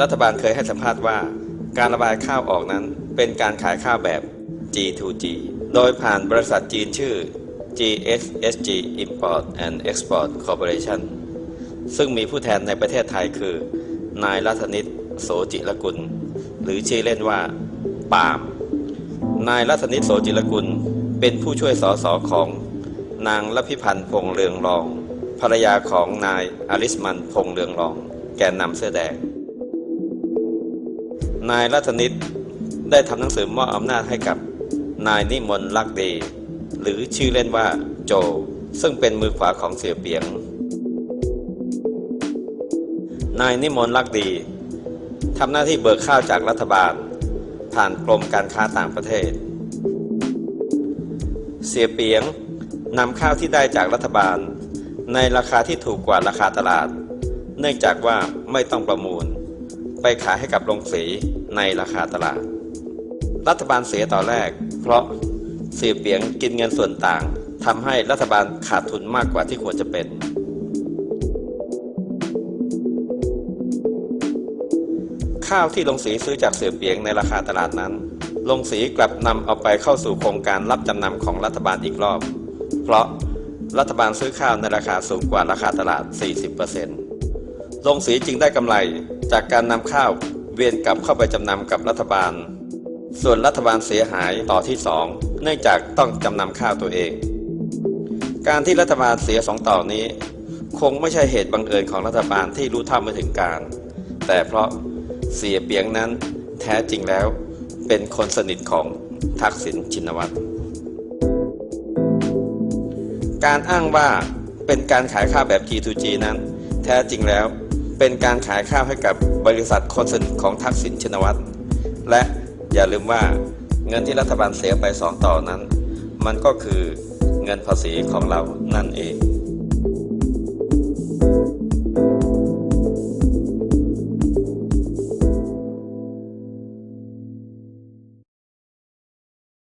รัฐบาลเคยให้สัมภาษณ์ว่า การระบายข้าวออกนั้นเป็นการขายข้าวแบบ G2G โดยผ่านบริษัทจีนชื่อ GSSG Import and Export Corporation ซึ่งมีผู้แทนในประเทศไทยคือ นายรัตนิตโสจิรกุล หรือชื่อเล่นว่าปาม นายรัตนิตโสจิรกุล เป็นผู้ช่วยสอสอของ นางละพิพันธ์พงเรืองรอง ภรรยาของนายอลิสมันพงเรืองรอง แกนนำเสื้อแดง นายรัตนิตได้ทำหนังสือมอบอำนาจให้กับนายนิมนต์ลักดี หรือชื่อเล่นว่าโจ ซึ่งเป็นมือขวาของเสียเปียง นายนิมนต์ลักดีทำหน้าที่เบิกข้าวจากรัฐบาล ผ่านกรมการค้าต่างประเทศ เสียเปียงนำข้าวที่ได้จากรัฐบาล ในราคาที่ถูกกว่าราคาตลาด เนื่องจากว่าไม่ต้องประมูล ไปขายให้กับโรงสีในราคาตลาด รัฐบาลเสียต่อแรก เพราะเสียเปียงกินเงินส่วนต่างทำให้รัฐบาลขาดทุนมากกว่าที่ควรจะเป็น ข้าวที่ลงสีซื้อจากเสือเปียงในราคาตลาดนั้น ลงสีกลับนำเอาไปเข้าสู่โครงการรับจำนำของรัฐบาลอีกรอบ เพราะรัฐบาลซื้อข้าวในราคาสูงกว่าราคาตลาด 40% ลงสีจึงได้กำไร จากการนำข้าวเวียนกลับเข้าไปจำนำกับรัฐบาล ส่วนรัฐบาลเสียหายต่อที่2เนื่องจากต้องจำนำข้าวตัวเอง การที่รัฐบาลเสียสองต่อนี้ คงไม่ใช่เหตุบังเอิญของรัฐบาลที่รู้เท่าไม่ถึงการ แต่เพราะเสียเปียงนั้นแท้จริงแล้วเป็นคนสนิทของทักษิณชินวัตรการอ้างว่าเป็นการขายข้าวแบบ G2G นั้น แท้จริงแล้ว เป็นการขายข้าวให้กับบริษัทคนสนิทของทักษิณชินวัตร และอย่าลืมว่าเงินที่รัฐบาลเสียไปสองต่อนั้น มันก็คือเงินภาษีของเรานั่นเอง